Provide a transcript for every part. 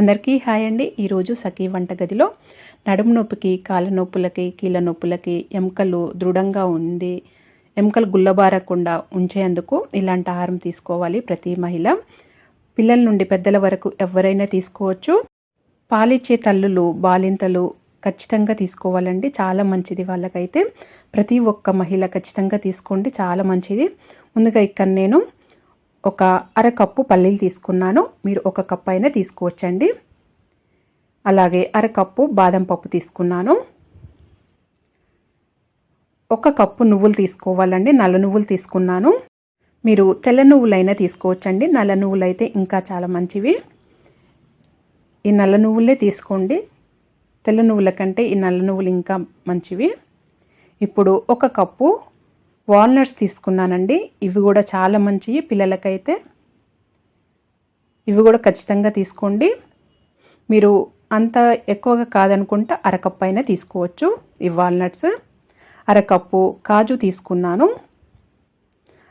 అందరికీ హాయ్ అండి. ఈరోజు సఖీ వంటగదిలో నడుము నొప్పికి కాళ్ళ నొప్పులకి కీళ్ళ నొప్పులకి ఎముకలు దృఢంగా ఉండి ఎముకలు గుల్లబారకుండా ఉంచేందుకు ఇలాంటి ఆహారం తీసుకోవాలి ప్రతి మహిళ. పిల్లల నుండి పెద్దల వరకు ఎవరైనా తీసుకోవచ్చు. పాలిచ్చే తల్లులు బాలింతలు ఖచ్చితంగా తీసుకోవాలండి. చాలా మంచిది వాళ్ళకైతే. ప్రతి ఒక్క మహిళ ఖచ్చితంగా తీసుకోండి. చాలా మంచిది. ముందుగా ఇక్కడ నేను ఒక అరకప్పు పల్లీలు తీసుకున్నాను. మీరు ఒక కప్పు అయినా తీసుకోవచ్చండి. అలాగే అరకప్పు బాదం పప్పు తీసుకున్నాను. ఒక కప్పు నువ్వులు తీసుకోవాలండి. నల్ల నువ్వులు తీసుకున్నాను. మీరు తెల్ల నువ్వులైనా తీసుకోవచ్చండి. నల్ల నువ్వులు అయితే ఇంకా చాలా మంచివి. ఈ నల్ల నువ్వులే తీసుకోండి. తెల్ల నువ్వుల కంటే ఈ నల్ల నువ్వులు ఇంకా మంచివి. ఇప్పుడు ఒక కప్పు వాల్నట్స్ తీసుకున్నానండి. ఇవి కూడా చాలా మంచివి. పిల్లలకైతే ఇవి కూడా ఖచ్చితంగా తీసుకోండి. మీరు అంత ఎక్కువగా కాదనుకుంటే అరకప్పు అయినా తీసుకోవచ్చు. ఈ వాల్నట్స్ అరకప్పు కాజు తీసుకున్నాను.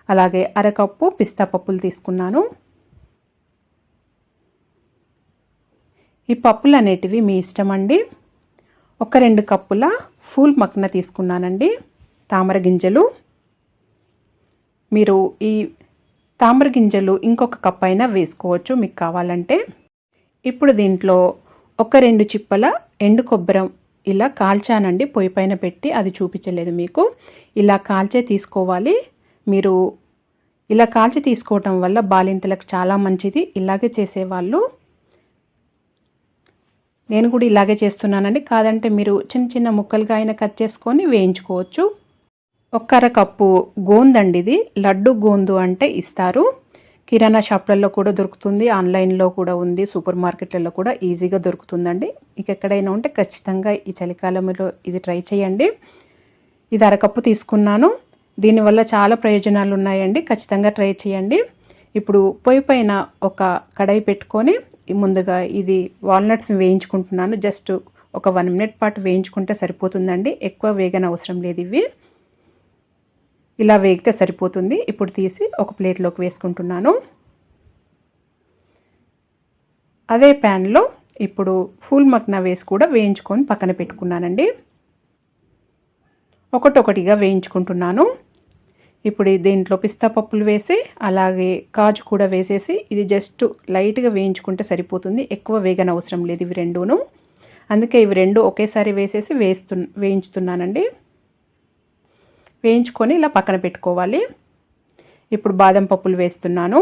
అలాగే అరకప్పు పిస్తా పప్పులు తీసుకున్నాను. ఈ పప్పులు అనేటివి మీ ఇష్టం అండి. ఒక రెండు కప్పుల ఫూల్ మక్న తీసుకున్నానండి. తామర గింజలు. మీరు ఈ తామర గింజలు ఇంకొక కప్ అయినా వేసుకోవచ్చు మీకు కావాలంటే. ఇప్పుడు దీంట్లో ఒక రెండు చిప్పల ఎండు కొబ్బరం ఇలా కాల్చానండి పొయ్యి పైన పెట్టి అది చూపించలేదు మీకు. ఇలా కాల్చే తీసుకోవాలి. మీరు ఇలా కాల్చి తీసుకోవటం వల్ల బాలింతలకు చాలా మంచిది. ఇలాగే చేసేవాళ్ళు. నేను కూడా ఇలాగే చేస్తున్నానండి. కాదంటే మీరు చిన్న చిన్న ముక్కలుగా అయినా కట్ చేసుకొని వేయించుకోవచ్చు. ఒక్కర కప్పు గోందండి ఇది లడ్డు గోందు అంటే ఇస్తారు. కిరాణా షాప్లలో కూడా దొరుకుతుంది. ఆన్లైన్లో కూడా ఉంది. సూపర్ మార్కెట్లలో కూడా ఈజీగా దొరుకుతుందండి. ఇక ఎక్కడైనా ఉంటే ఖచ్చితంగా ఈ చలికాలంలో ఇది ట్రై చేయండి. ఇది అరకప్పు తీసుకున్నాను. దీనివల్ల చాలా ప్రయోజనాలు ఉన్నాయండి. ఖచ్చితంగా ట్రై చేయండి. ఇప్పుడు పొయ్యి పైన ఒక కడాయి పెట్టుకొని ముందుగా ఇది వాల్నట్స్ వేయించుకుంటున్నాను. జస్ట్ ఒక వన్ మినిట్ పాటు వేయించుకుంటే సరిపోతుందండి. ఎక్కువ వేగన అవసరం లేదు ఇవి. ఇలా వేగితే సరిపోతుంది. ఇప్పుడు తీసి ఒక ప్లేట్లోకి వేసుకుంటున్నాను. అదే ప్యాన్లో ఇప్పుడు ఫుల్ మక్న వేసి కూడా వేయించుకొని పక్కన పెట్టుకున్నానండి. ఒకటొకటిగా వేయించుకుంటున్నాను. ఇప్పుడు దీంట్లో పిస్తా పప్పులు వేసి అలాగే కాజు కూడా వేసేసి ఇది జస్ట్ లైట్గా వేయించుకుంటే సరిపోతుంది. ఎక్కువ వేగన అవసరం లేదు ఇవి రెండును. అందుకే ఇవి రెండు ఒకేసారి వేసేసి వేస్తు వేయించుతున్నానండి. వేయించుకొని ఇలా పక్కన పెట్టుకోవాలి. ఇప్పుడు బాదం పప్పులు వేస్తున్నాను.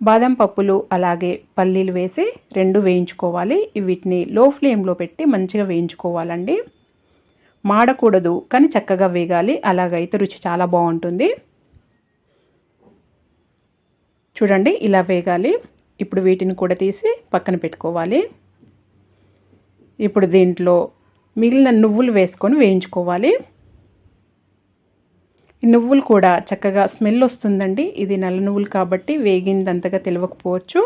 బాదం పప్పులు అలాగే పల్లీలు వేసి రెండు వేయించుకోవాలి. వీటిని లో ఫ్లేమ్లో పెట్టి మంచిగా వేయించుకోవాలండి. మాడకూడదు కానీ చక్కగా వేగాలి. అలాగైతే రుచి చాలా బాగుంటుంది. చూడండి ఇలా వేగాలి. ఇప్పుడు వీటిని కూడా తీసి పక్కన పెట్టుకోవాలి. ఇప్పుడు దీంట్లో మిగిలిన నువ్వులు వేసుకొని వేయించుకోవాలి. నువ్వులు కూడా చక్కగా స్మెల్ వస్తుందండి. ఇది నల్ల నువ్వులు కాబట్టి వేగిందంతగా తెలియకపోవచ్చు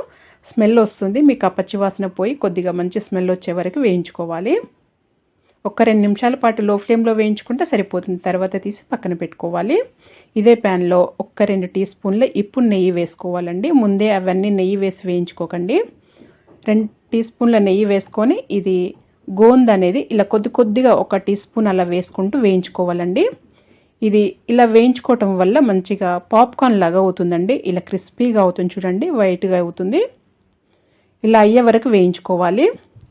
స్మెల్ వస్తుంది. మీకు ఆ పచ్చివాసన పోయి కొద్దిగా మంచి స్మెల్ వచ్చే వరకు వేయించుకోవాలి. ఒక రెండు నిమిషాల పాటు లో ఫ్లేమ్లో వేయించుకుంటే సరిపోతుంది. తర్వాత తీసి పక్కన పెట్టుకోవాలి. ఇదే ప్యాన్లో ఒక్క రెండు టీ స్పూన్ల ఇప్పుడు నెయ్యి వేసుకోవాలండి. ముందే అవన్నీ నెయ్యి వేసి వేయించుకోకండి. రెండు టీ స్పూన్ల నెయ్యి వేసుకొని ఇది గోంద్ అనేది ఇలా కొద్ది కొద్దిగా ఒక టీ స్పూన్ అలా వేసుకుంటూ వేయించుకోవాలండి. ఇది ఇలా వేయించుకోవటం వల్ల మంచిగా పాప్కార్న్ లాగా అవుతుందండి. ఇలా క్రిస్పీగా అవుతుంది చూడండి వైట్గా అవుతుంది. ఇలా అయ్యే వరకు వేయించుకోవాలి.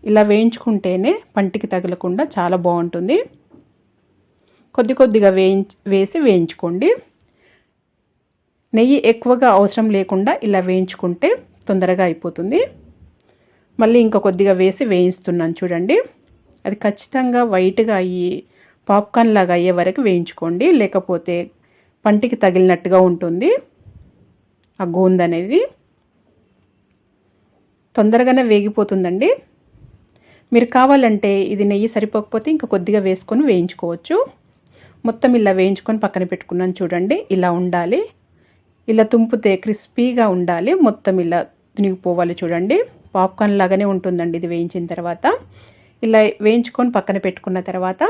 ఇలా వేయించుకుంటేనే పంటికి తగలకుండా చాలా బాగుంటుంది. కొద్ది కొద్దిగా వేయించి వేసి వేయించుకోండి. నెయ్యి ఎక్కువగా అవసరం లేకుండా ఇలా వేయించుకుంటే తొందరగా అయిపోతుంది. మళ్ళీ ఇంకా కొద్దిగా వేసి వేయిస్తున్నాను చూడండి. అది ఖచ్చితంగా వైట్గా అయ్యి పాప్కార్న్ లాగా అయ్యే వరకు వేయించుకోండి. లేకపోతే పంటికి తగిలినట్టుగా ఉంటుంది. ఆ గోంద అనేది తొందరగానే వేగిపోతుందండి. మీరు కావాలంటే ఇది నెయ్యి సరిపోకపోతే ఇంకా కొద్దిగా వేసుకొని వేయించుకోవచ్చు. మొత్తం ఇలా వేయించుకొని పక్కన పెట్టుకున్నాను చూడండి. ఇలా ఉండాలి. ఇలా తుంపితే క్రిస్పీగా ఉండాలి. మొత్తం ఇలా తునిగిపోవాలి చూడండి. పాప్కార్న్ లాగానే ఉంటుందండి ఇది వేయించిన తర్వాత. ఇలా వేయించుకొని పక్కన పెట్టుకున్న తర్వాత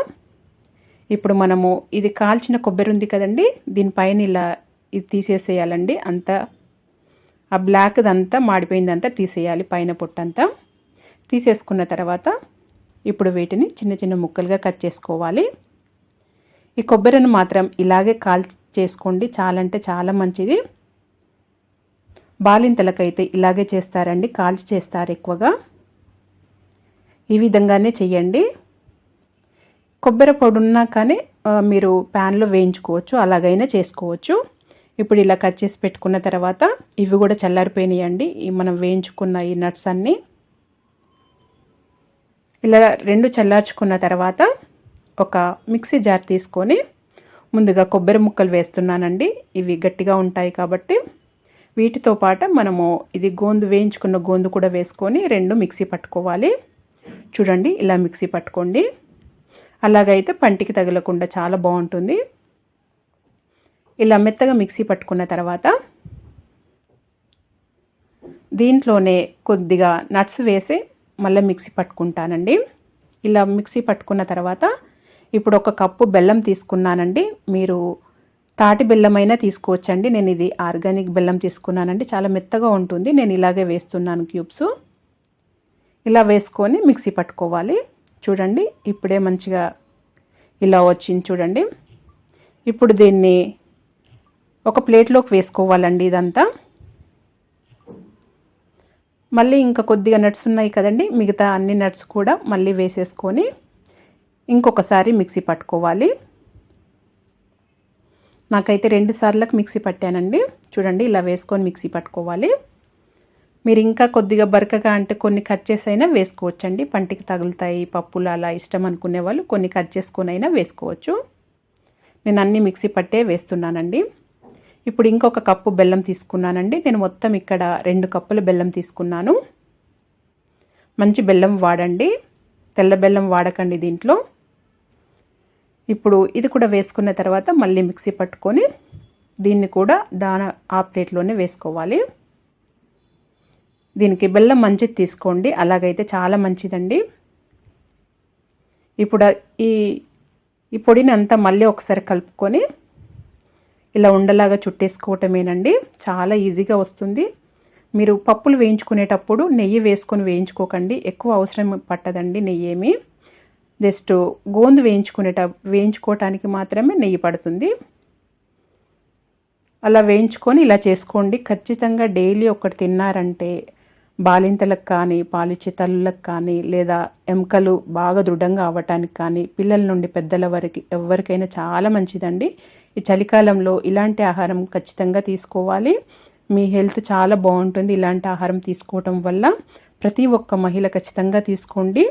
ఇప్పుడు మనము ఇది కాల్చిన కొబ్బరి ఉంది కదండి దీనిపైన ఇలా ఇది తీసేసేయాలండి. అంతా ఆ బ్లాక్దంతా మాడిపోయిందంతా తీసేయాలి పైన పొట్టంతా. తీసేసుకున్న తర్వాత ఇప్పుడు వీటిని చిన్న చిన్న ముక్కలుగా కట్ చేసుకోవాలి. ఈ కొబ్బరిని మాత్రం ఇలాగే కాల్ చేసుకోండి చాలా అంటే చాలా మంచిది. బాలింతలకైతే ఇలాగే చేస్తారండి కాల్చి చేస్తారు ఎక్కువగా. ఈ విధంగానే చెయ్యండి. కొబ్బరి పొడి ఉన్నా కానీ మీరు ప్యాన్లో వేయించుకోవచ్చు. అలాగైనా చేసుకోవచ్చు. ఇప్పుడు ఇలా కట్ చేసి పెట్టుకున్న తర్వాత ఇవి కూడా చల్లారిపోయినాయండి. మనం వేయించుకున్న ఈ నట్స్ అన్నీ. ఇలా రెండు చల్లార్చుకున్న తర్వాత ఒక మిక్సీ జార్ తీసుకొని ముందుగా కొబ్బరి ముక్కలు వేస్తున్నానండి. ఇవి గట్టిగా ఉంటాయి కాబట్టి. వీటితో పాటు మనము ఇది గోందు వేయించుకున్న గోందు కూడా వేసుకొని రెండు మిక్సీ పట్టుకోవాలి. చూడండి ఇలా మిక్సీ పట్టుకోండి. అలాగైతే పంటికి తగలకుండా చాలా బాగుంటుంది. ఇలా మెత్తగా మిక్సీ పట్టుకున్న తర్వాత దీంట్లోనే కొద్దిగా నట్స్ వేసి మళ్ళీ మిక్సీ పట్టుకుంటానండి. ఇలా మిక్సీ పట్టుకున్న తర్వాత ఇప్పుడు ఒక కప్పు బెల్లం తీసుకున్నానండి. మీరు తాటి బెల్లమైనా తీసుకోవచ్చండి. నేను ఇది ఆర్గానిక్ బెల్లం తీసుకున్నానండి. చాలా మెత్తగా ఉంటుంది. నేను ఇలాగే వేస్తున్నాను క్యూబ్స్. ఇలా వేసుకొని మిక్సీ పట్టుకోవాలి. చూడండి ఇప్పుడే మంచిగా ఇలా వచ్చింది చూడండి. ఇప్పుడు దీన్ని ఒక ప్లేట్లోకి వేసుకోవాలండి ఇదంతా. మళ్ళీ ఇంకా కొద్దిగా నట్స్ ఉన్నాయి కదండి మిగతా అన్ని నట్స్ కూడా మళ్ళీ వేసేసుకొని ఇంకొకసారి మిక్సీ పట్టుకోవాలి. నాకైతే రెండు సార్లకు మిక్సీ పట్టానండి. చూడండి ఇలా వేసుకొని మిక్సీ పట్టుకోవాలి. మీరు ఇంకా కొద్దిగా బరకగా అంటే కొన్ని కట్ చేసి అయినా వేసుకోవచ్చండి. పంటికి తగులుతాయి పప్పులు అలా ఇష్టం అనుకునే వాళ్ళు కొన్ని కట్ చేసుకొని అయినా వేసుకోవచ్చు. నేను అన్ని మిక్సీ పట్టే వేస్తున్నానండి. ఇప్పుడు ఇంకొక కప్పు బెల్లం తీసుకున్నానండి. నేను మొత్తం ఇక్కడ రెండు కప్పుల బెల్లం తీసుకున్నాను. మంచి బెల్లం వాడండి. తెల్ల బెల్లం వాడకండి దీంట్లో. ఇప్పుడు ఇది కూడా వేసుకున్న తర్వాత మళ్ళీ మిక్సీ పట్టుకొని దీన్ని కూడా దాన ఆ ప్లేట్లోనే వేసుకోవాలి. దీనికి బెల్లం మంచిది తీసుకోండి. అలాగైతే చాలా మంచిదండి. ఇప్పుడు ఈ ఈ పొడిని అంతా మళ్ళీ ఒకసారి కలుపుకొని ఇలా ఉండలాగా చుట్టేసుకోవటమేనండి. చాలా ఈజీగా వస్తుంది. మీరు పప్పులు వేయించుకునేటప్పుడు నెయ్యి వేసుకొని వేయించుకోకండి. ఎక్కువ అవసరం పట్టదండి నెయ్యి ఏమి జస్ట్ గోందు వేయించుకునేట వేయించుకోవటానికి మాత్రమే నెయ్యి పడుతుంది. అలా వేయించుకొని ఇలా చేసుకోండి. ఖచ్చితంగా డైలీ ఒకటి తిన్నారంటే బాలింతలకు కానీ పాలిచ్చే తల్లులకు కానీ లేదా ఎముకలు బాగా దృఢంగా అవ్వటానికి కానీ పిల్లల నుండి పెద్దల వరకు ఎవరికైనా చాలా మంచిదండి. ఈ చలికాలంలో ఇలాంటి ఆహారం ఖచ్చితంగా తీసుకోవాలి. మీ హెల్త్ చాలా బాగుంటుంది ఇలాంటి ఆహారం తీసుకోవటం వల్ల. ప్రతి ఒక్క మహిళ ఖచ్చితంగా తీసుకోండి.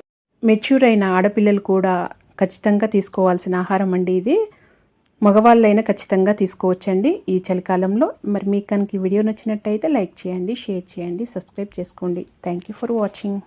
మెచ్యూర్ అయిన ఆడపిల్లలు కూడా ఖచ్చితంగా తీసుకోవాల్సిన ఆహారం అండి ఇది. మగవాళ్ళైనా ఖచ్చితంగా తీసుకోవచ్చండి ఈ చలికాలంలో. మరి మీకు కనుక ఈ వీడియో నచ్చినట్టయితే లైక్ చేయండి షేర్ చేయండి సబ్స్క్రైబ్ చేసుకోండి. Thank you for watching